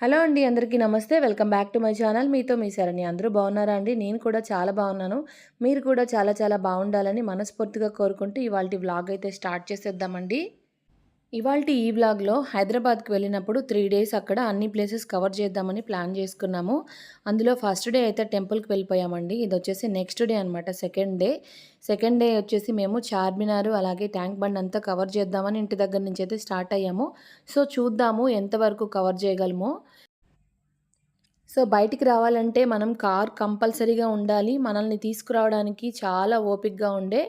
Hello అండి అందరికీ నమస్తే. Welcome back to my channel. మీతో మీ శరణి. అందరూ బాగున్నారా అండి? నేను కూడా చాలా బాగున్నాను. మీరు కూడా చాలా చాలా బాగుండాలని మనస్ఫూర్తిగా కోరుకుంటూ ఇవాళ వ్లాగ్ అయితే స్టార్ట్ చేసేద్దామండి. ఇవాళ ఈ బ్లాగ్లో హైదరాబాద్కి వెళ్ళినప్పుడు త్రీ డేస్ అక్కడ అన్ని ప్లేసెస్ కవర్ చేద్దామని ప్లాన్ చేసుకున్నాము. అందులో ఫస్ట్ డే అయితే టెంపుల్కి వెళ్ళిపోయామండి. ఇది వచ్చేసి నెక్స్ట్ డే అనమాట సెకండ్ డే. సెకండ్ డే వచ్చేసి మేము చార్మినార్ అలాగే ట్యాంక్ బండ్ అంతా కవర్ చేద్దామని ఇంటి దగ్గర నుంచి అయితే స్టార్ట్ అయ్యాము. సో చూద్దాము ఎంతవరకు కవర్ చేయగలమో. సో బయటికి రావాలంటే మనం కార్ కంపల్సరీగా ఉండాలి. మనల్ని తీసుకురావడానికి చాలా ఓపిక్గా ఉండే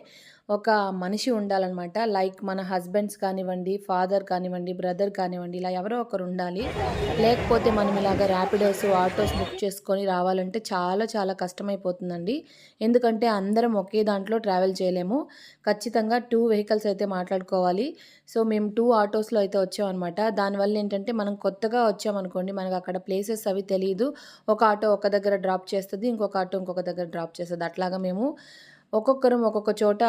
ఒక మనిషి ఉండాలన్నమాట. లైక్ మన హస్బెండ్స్ కానివ్వండి ఫాదర్ కానివ్వండి బ్రదర్ కానివ్వండి ఇలా ఎవరో ఒకరు ఉండాలి. లేకపోతే మనం ఇలాగ ర్యాపిడోస్ ఆటోస్ బుక్ చేసుకొని రావాలంటే చాలా చాలా కష్టమైపోతుందండి. ఎందుకంటే అందరం ఒకే దాంట్లో ట్రావెల్ చేయలేము. ఖచ్చితంగా టూ వెహికల్స్ అయితే మాట్లాడుకోవాలి. సో మేము టూ ఆటోస్లో అయితే వచ్చామన్నమాట. దానివల్ల ఏంటంటే మనం కొత్తగా వచ్చామనుకోండి మనకు అక్కడ ప్లేసెస్ అవి తెలియదు ఒక ఆటో ఒక దగ్గర డ్రాప్ చేస్తుంది ఇంకొక ఆటో ఇంకొక దగ్గర డ్రాప్ చేస్తుంది. అట్లాగా మేము ఒక్కొక్కరం ఒక్కొక్క చోట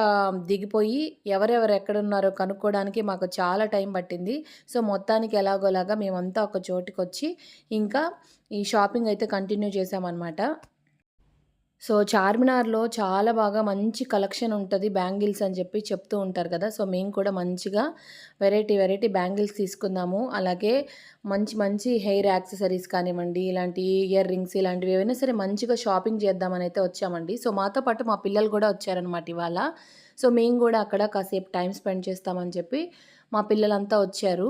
దిగిపోయి ఎవరెవరు ఎక్కడున్నారో కనుక్కోవడానికి మాకు చాలా టైం పట్టింది. సో మొత్తానికి ఎలాగోలాగా మేమంతా ఒక చోటుకి వచ్చి ఇంకా ఈ షాపింగ్ అయితే కంటిన్యూ చేసామన్నమాట సో చార్మినార్లో చాలా బాగా మంచి కలెక్షన్ ఉంటుంది బ్యాంగిల్స్ అని చెప్పి చెప్తూ ఉంటారు కదా సో మేము కూడా మంచిగా వెరైటీ వెరైటీ బ్యాంగిల్స్ తీసుకుందాము. అలాగే మంచి మంచి హెయిర్ యాక్సెసరీస్ కానివ్వండి ఇలాంటి ఇయర్ రింగ్స్ ఇలాంటివి ఏవైనా సరే మంచిగా షాపింగ్ చేద్దామని అయితే వచ్చామండి. సో మాతో పాటు మా పిల్లలు కూడా వచ్చారనమాట ఇవాళ. సో మేము కూడా అక్కడ కాసేపు టైం స్పెండ్ చేస్తామని చెప్పి మా పిల్లలంతా వచ్చారు.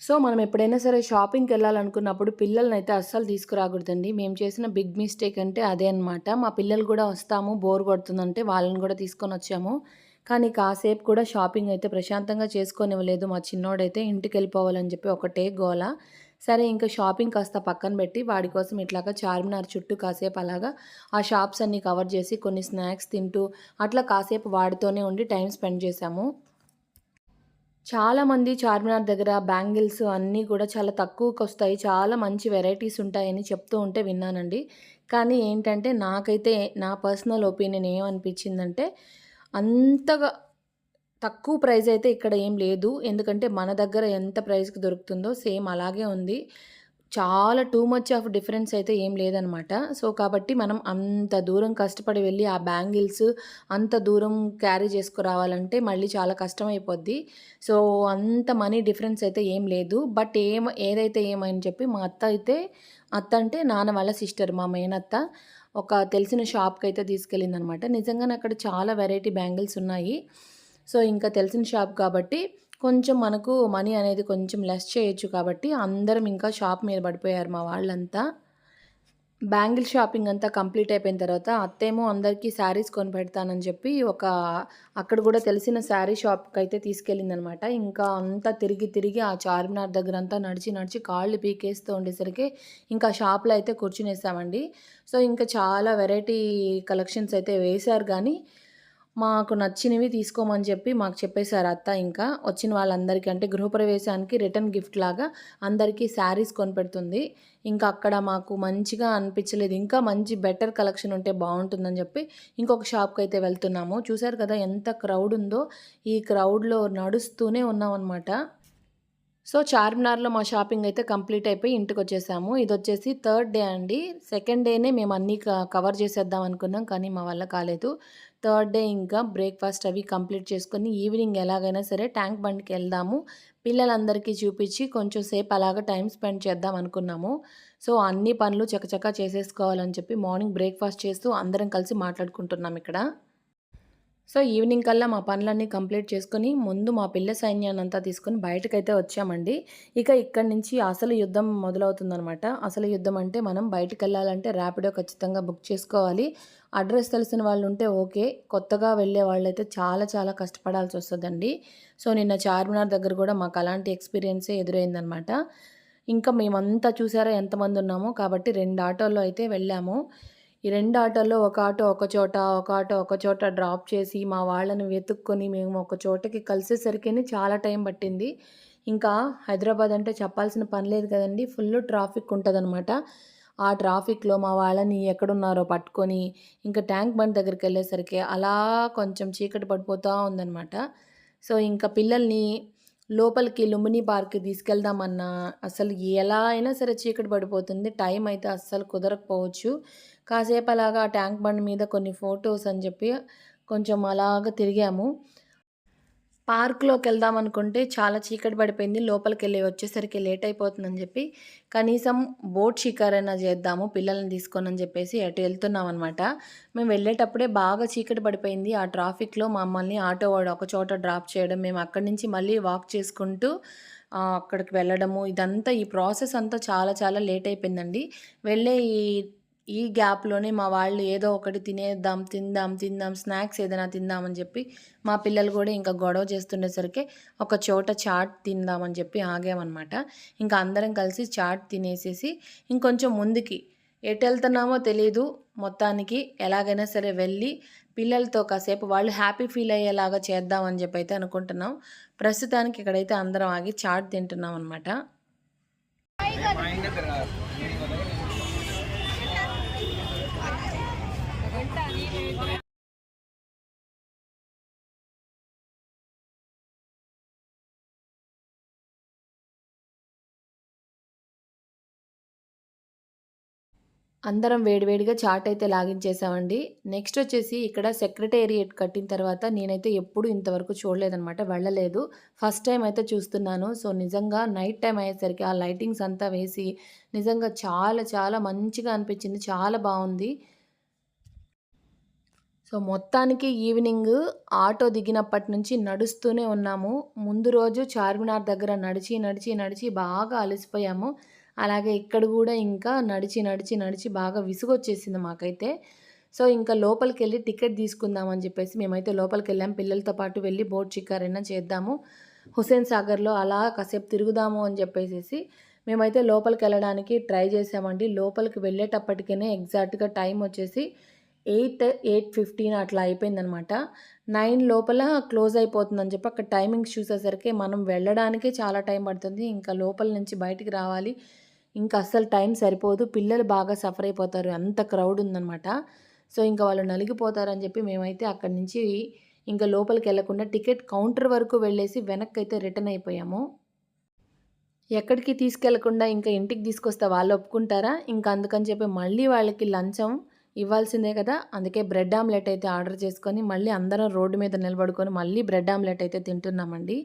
సో మనం ఎప్పుడైనా సరే షాపింగ్కి వెళ్ళాలనుకున్నప్పుడు పిల్లల్ని అయితే అస్సలు తీసుకురాకూడదండి. మేము చేసిన బిగ్ మిస్టేక్ అంటే అదే అనమాట మా పిల్లలు కూడా వస్తాము బోర్ కొడుతుందంటే వాళ్ళని కూడా తీసుకొని వచ్చాము. కానీ కాసేపు కూడా షాపింగ్ అయితే ప్రశాంతంగా చేసుకొనివ్వలేదు. మా చిన్నోడైతే ఇంటికి వెళ్ళిపోవాలని చెప్పి ఒకటే గోల. సరే ఇంకా షాపింగ్ కాస్త పక్కన పెట్టి వాడి కోసం ఇట్లాగా చార్మినార్ చుట్టూ కాసేపు అలాగా ఆ షాప్స్ అన్నీ కవర్ చేసి కొన్ని స్నాక్స్ తింటూ అట్లా కాసేపు వాడితోనే ఉండి టైం స్పెండ్ చేశాము. చాలామంది చార్మినార్ దగ్గర బ్యాంగిల్స్ అన్నీ కూడా చాలా తక్కువకి వస్తాయి. చాలా మంచి వెరైటీస్ ఉంటాయని చెప్తూ ఉంటే విన్నానండి. కానీ ఏంటంటే నాకైతే నా పర్సనల్ ఒపీనియన్ ఏమనిపించిందంటే అంతగా తక్కువ ప్రైస్ అయితే ఇక్కడ ఏం లేదు. ఎందుకంటే మన దగ్గర ఎంత ప్రైస్కి దొరుకుతుందో సేమ్ అలాగే ఉంది. చాలా టూ మచ్ ఆఫ్ డిఫరెన్స్ అయితే ఏం లేదనమాట. సో కాబట్టి మనం అంత దూరం కష్టపడి వెళ్ళి ఆ బ్యాంగిల్స్ అంత దూరం క్యారీ చేసుకురావాలంటే మళ్ళీ చాలా కష్టమైపోద్ది. సో అంత మనీ డిఫరెన్స్ అయితే ఏం లేదు. బట్ ఏం ఏదైతే ఏమని చెప్పి మా అత్త అయితే అత్త అంటే నాన్న వాళ్ళ సిస్టర్ మా మేనత్త ఒక తెలిసిన షాప్కి అయితే తీసుకెళ్ళింది అనమాట నిజంగానే అక్కడ చాలా వెరైటీ బ్యాంగిల్స్ ఉన్నాయి. సో ఇంకా తెలిసిన షాప్ కాబట్టి కొంచెం మనకు మనీ అనేది కొంచెం లెస్ చేయొచ్చు కాబట్టి అందరం ఇంకా షాప్ మీద పడిపోయారు మా వాళ్ళంతా. బ్యాంగిల్ షాపింగ్ అంతా కంప్లీట్ అయిపోయిన తర్వాత అత్తేమో అందరికీ శారీస్ కొని పెడతానని చెప్పి ఒక అక్కడ కూడా తెలిసిన శారీ షాప్కి అయితే తీసుకెళ్ళిందనమాట. ఇంకా అంతా తిరిగి తిరిగి ఆ చార్మినార్ దగ్గర అంతా నడిచి నడిచి కాళ్ళు పీకేస్తూ ఉండేసరికి ఇంకా షాప్లో అయితే కూర్చునేసామండి. సో ఇంకా చాలా వెరైటీ కలెక్షన్స్ అయితే వేశారు కానీ మాకు నచ్చినవి తీసుకోమని చెప్పి మాకు చెప్పేశారు అత్త ఇంకా. వచ్చిన వాళ్ళందరికీ అంటే గృహప్రవేశానికి రిటర్న్ గిఫ్ట్ లాగా అందరికీ శారీస్ కొనిపెడుతుంది. ఇంకా అక్కడ మాకు మంచిగా అనిపించలేదు. ఇంకా మంచి బెటర్ కలెక్షన్ ఉంటే బాగుంటుందని చెప్పి ఇంకొక షాప్కి అయితే వెళ్తున్నాము. చూశారు కదా ఎంత క్రౌడ్ ఉందో. ఈ క్రౌడ్లో నడుస్తూనే ఉన్నాం అనమాట సో చార్మినార్లో మా షాపింగ్ అయితే కంప్లీట్ అయిపోయి ఇంటికి వచ్చేసాము. ఇది వచ్చేసి థర్డ్ డే అండి. సెకండ్ డేనే మేము అన్నీ కవర్ చేసేద్దాం అనుకున్నాం కానీ మా వల్ల కాలేదు. థర్డ్ డే ఇంకా బ్రేక్ఫాస్ట్ అవి కంప్లీట్ చేసుకొని ఈవినింగ్ ఎలాగైనా సరే ట్యాంక్ బండ్కి వెళ్దాము. పిల్లలందరికీ చూపించి కొంచెం సేపు అలాగ టైం స్పెండ్ చేద్దాం అనుకున్నాము. సో అన్ని పనులు చకచకా చేసేసుకోవాలని చెప్పి మార్నింగ్ బ్రేక్ఫాస్ట్ చేస్తూ అందరం కలిసి మాట్లాడుకుంటున్నాం ఇక్కడ. సో ఈవినింగ్ కల్లా మా పనులన్నీ కంప్లీట్ చేసుకుని ముందు మా పిల్ల సైన్యాన్ని అంతా తీసుకొని బయటకైతే వచ్చామండి. ఇక ఇక్కడి నుంచి అసలు యుద్ధం మొదలవుతుందనమాట అసలు యుద్ధం అంటే మనం బయటకు వెళ్ళాలంటే ర్యాపిడో ఖచ్చితంగా బుక్ చేసుకోవాలి. అడ్రస్ తెలిసిన వాళ్ళు ఉంటే ఓకే. కొత్తగా వెళ్ళే వాళ్ళైతే చాలా చాలా కష్టపడాల్సి వస్తుందండి. సో నిన్న చార్మినార్ దగ్గర కూడా మాకు అలాంటి ఎక్స్పీరియన్సే ఎదురైందనమాట ఇంకా మేమంతా చూసారా ఎంతమంది ఉన్నామో. కాబట్టి రెండు ఆటోల్లో అయితే వెళ్ళాము. ఈ రెండు ఆటోల్లో ఒక ఆటో ఒక చోట ఒక ఆటో ఒక చోట డ్రాప్ చేసి మా వాళ్ళని వెతుక్కొని మేము ఒక చోటకి కలిసేసరికి చాలా టైం పట్టింది. ఇంకా హైదరాబాద్ అంటే చెప్పాల్సిన పని లేదు కదండి. ఫుల్ ట్రాఫిక్ ఉంటుందన్నమాట. ఆ ట్రాఫిక్లో మా వాళ్ళని ఎక్కడున్నారో పట్టుకొని ఇంకా ట్యాంక్ బండ్ దగ్గరికి వెళ్ళేసరికి అలా కొంచెం చీకటి పడిపోతూ ఉందన్నమాట. సో ఇంకా పిల్లల్ని లోపలికి లుంబిని పార్క్‌కి తీసుకెళ్దామన్నా, అసలు ఎలా అయినా సరే చీకటి పడిపోతుంది. టైం అయితే అస్సలు కుదరకపోవచ్చు. కాసేపు అలాగా ఆ ట్యాంక్ బండ్ మీద కొన్ని ఫొటోస్ అని చెప్పి కొంచెం అలాగా తిరిగాము. పార్క్లోకి వెళ్దాం అనుకుంటే చాలా చీకటి పడిపోయింది. లోపలికి వెళ్ళి వచ్చేసరికి లేట్ అయిపోతుందని చెప్పి, కనీసం బోట్ షికారైనా చేద్దాము పిల్లల్ని తీసుకొనని చెప్పేసి అటు వెళ్తున్నాం అనమాట మేము వెళ్ళేటప్పుడే బాగా చీకటి పడిపోయింది. ఆ ట్రాఫిక్‌లో మమ్మల్ని ఆటో వాడు ఒక చోట డ్రాప్ చేయడం, మేము అక్కడి నుంచి మళ్ళీ వాక్ చేసుకుంటూ అక్కడికి వెళ్ళడము, ఇదంతా ఈ ప్రాసెస్ అంతా చాలా చాలా లేట్ అయిపోయిందండి. వెళ్ళే ఈ ఈ గ్యాప్‌లోనే మా వాళ్ళు ఏదో ఒకటి తినేద్దాం, తిందాం, తిందాం స్నాక్స్ ఏదైనా తిందామని చెప్పి, మా పిల్లలు కూడా ఇంకా గొడవ చేస్తుండేసరికి ఒక చోట చాట్ తిందామని చెప్పి ఆగామనమాట. ఇంకా అందరం కలిసి చాట్ తినేసేసి ఇంకొంచెం ముందుకి ఎటు వెళ్తున్నామో తెలీదు. మొత్తానికి ఎలాగైనా సరే వెళ్ళి పిల్లలతో కాసేపు వాళ్ళు హ్యాపీ ఫీల్ అయ్యేలాగా చేద్దామని చెప్పి అయితే అనుకుంటున్నాం. ప్రస్తుతానికి ఇక్కడైతే అందరం ఆగి చాట్ తింటున్నాం అనమాట అందరం వేడివేడిగా చాట్ అయితే లాగించేసామండి. నెక్స్ట్ వచ్చేసి ఇక్కడ సెక్రటేరియట్ కట్టిన తర్వాత నేనైతే ఎప్పుడు ఇంతవరకు చూడలేదనమాట. వెళ్ళలేదు. ఫస్ట్ టైం అయితే చూస్తున్నాను. సో, నిజంగా నైట్ టైం అయ్యేసరికి ఆ లైటింగ్స్ అంతా వేసి నిజంగా చాలా చాలా మంచిగా అనిపించింది. చాలా బాగుంది సో, మొత్తానికి ఈవినింగ్ ఆటో దిగినప్పటి నుంచి నడుస్తూనే ఉన్నాము. ముందు రోజు చార్మినార్ దగ్గర నడిచి, నడిచి, నడిచి బాగా అలసిపోయాము. అలాగే ఇక్కడ కూడా ఇంకా నడిచి, నడిచి, నడిచి బాగా విసుగొచ్చేసింది మాకైతే. సో, ఇంకా లోపలికి వెళ్ళి టికెట్ తీసుకుందామని చెప్పేసి మేమైతే లోపలికి వెళ్ళాం పిల్లలతో పాటు వెళ్ళి బోట్ చిక్కారైనా చేద్దాము. హుసేన్ సాగర్‌లో అలా కాసేపు తిరుగుదాము అని చెప్పేసి మేమైతే లోపలికి వెళ్ళడానికి ట్రై చేసామండి. లోపలికి వెళ్ళేటప్పటికనే ఎగ్జాక్ట్‌గా టైం వచ్చేసి 8, 8:15 అట్లా అయిపోయిందనమాట. నైన్ లోపల క్లోజ్ అయిపోతుందని చెప్పి అక్కడ టైమింగ్స్ చూసేసరికి మనం వెళ్ళడానికే చాలా టైం పడుతుంది. ఇంకా లోపల నుంచి బయటికి రావాలి. ఇంకా అస్సలు టైం సరిపోదు. పిల్లలు బాగా సఫర్ అయిపోతారు. అంత క్రౌడ్ ఉందనమాట. సో, ఇంకా వాళ్ళు నలిగిపోతారని చెప్పి మేమైతే అక్కడి నుంచి ఇంకా లోపలికి వెళ్ళకుండా టికెట్ కౌంటర్ వరకు వెళ్ళేసి వెనక్కైతే రిటర్న్ అయిపోయాము. ఎక్కడికి తీసుకెళ్ళకుండా ఇంకా ఇంటికి తీసుకొస్తే వాళ్ళు ఒప్పుకుంటారా? ఇంకా అందుకని చెప్పి మళ్ళీ వాళ్ళకి లంచం ఇవ్వాల్సిందే కదా! అందుకే బ్రెడ్ ఆమ్లెట్ అయితే ఆర్డర్ చేసుకొని మళ్ళీ అందరం రోడ్డు మీద నిలబడుకొని మళ్ళీ బ్రెడ్ ఆమ్లెట్ అయితే తింటున్నామండి.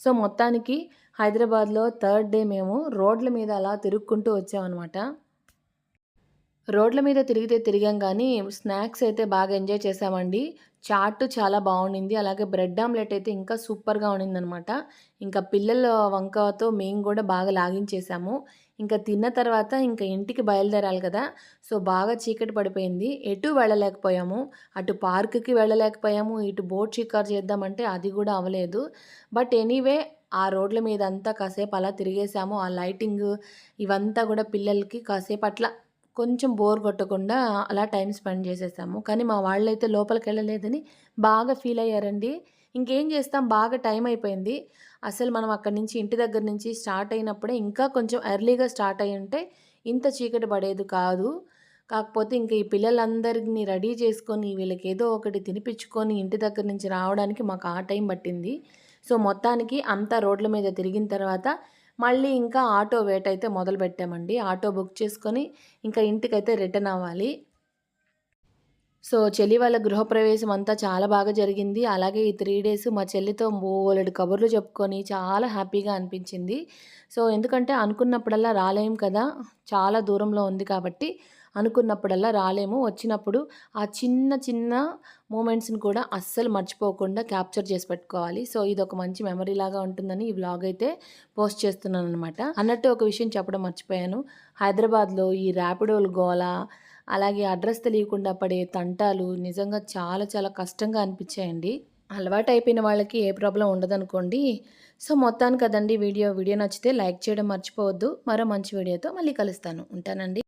సో, మొత్తానికి హైదరాబాద్‌లో థర్డ్ డే మేము రోడ్ల మీద అలా తిరుక్కుంటూ వచ్చామనమాట. రోడ్ల మీద తిరిగితే తిరిగాం కానీ స్నాక్స్ అయితే బాగా ఎంజాయ్ చేసామండి చాట్ చాలా బాగుండింది అలాగే బ్రెడ్ ఆమ్లెట్ అయితే ఇంకా సూపర్‌గా ఉండిందనమాట. ఇంకా పిల్లల వంకతో మేము కూడా బాగా లాగించేసాము. ఇంకా తిన్న తర్వాత ఇంకా ఇంటికి బయలుదేరాలి కదా! సో, బాగా చీకటి పడిపోయింది. ఎటూ వెళ్ళలేకపోయాము. అటు పార్క్‌కి వెళ్ళలేకపోయాము. ఇటు బోట్ షికార్ చేద్దామంటే అది కూడా అవ్వలేదు. బట్ ఎనీవే ఆ రోడ్ల మీద అంతా కాసేపు అలా తిరిగేసాము. ఆ లైటింగ్ ఇవంతా కూడా పిల్లలకి కాసేపు అట్లా కొంచెం బోర్ కొట్టకుండా అలా టైం స్పెండ్ చేసేసాము. కానీ మా వాళ్ళైతే లోపలికెళ్ళలేదని బాగా ఫీల్ అయ్యారండి. ఇంకేం చేస్తాం బాగా టైం అయిపోయింది. అసలు మనం అక్కడి నుంచి ఇంటి దగ్గర నుంచి స్టార్ట్ అయినప్పుడే ఇంకా కొంచెం ఎర్లీగా స్టార్ట్ అయి ఉంటే ఇంత చీకటి పడేది కాదు. కాకపోతే ఇంక ఈ పిల్లలందరినీ రెడీ చేసుకొని వీళ్ళకి ఏదో ఒకటి తినిపించుకొని ఇంటి దగ్గర నుంచి రావడానికి మాకు ఆ టైం పట్టింది. సో, మొత్తానికి అంతా రోడ్ల మీద తిరిగిన తర్వాత మళ్ళీ ఇంకా ఆటో వెయిట్ అయితే మొదలు పెట్టామండి ఆటో బుక్ చేసుకొని ఇంకా ఇంటికైతే రిటర్న్ అవ్వాలి. సో, చెల్లి వాళ్ళ గృహప్రవేశం అంతా చాలా బాగా జరిగింది. అలాగే ఈ త్రీ డేస్ మా చెల్లితో బోలెడు కబుర్లు చెప్పుకొని చాలా హ్యాపీగా అనిపించింది. సో, ఎందుకంటే అనుకున్నప్పుడల్లా రాలేం కదా! చాలా దూరంలో ఉంది కాబట్టి అనుకున్నప్పుడల్లా రాలేము. వచ్చినప్పుడు ఆ చిన్న చిన్న మూమెంట్స్‌ని కూడా అస్సలు మర్చిపోకుండా క్యాప్చర్ చేసి పెట్టుకోవాలి. సో, ఇది ఒక మంచి మెమరీ లాగా ఉంటుందని ఈ వ్లాగ్ అయితే పోస్ట్ చేస్తున్నాను అనమాట అన్నట్టు ఒక విషయం చెప్పడం మర్చిపోయాను. హైదరాబాద్‌లో ఈ ర్యాపిడోల గోలా అలాగే అడ్రస్ తెలియకుండా పడే తంటాలు నిజంగా చాలా చాలా కష్టంగా అనిపించాయండి. అలవాటయిపోయిన వాళ్ళకి ఏ ప్రాబ్లం ఉండదనుకోండి. సో, మొత్తానికి కదండి వీడియో. వీడియో నచ్చితే లైక్ చేయడం మర్చిపోవద్దు. మరో మంచి వీడియోతో మళ్ళీ కలుస్తాను. ఉంటానండి.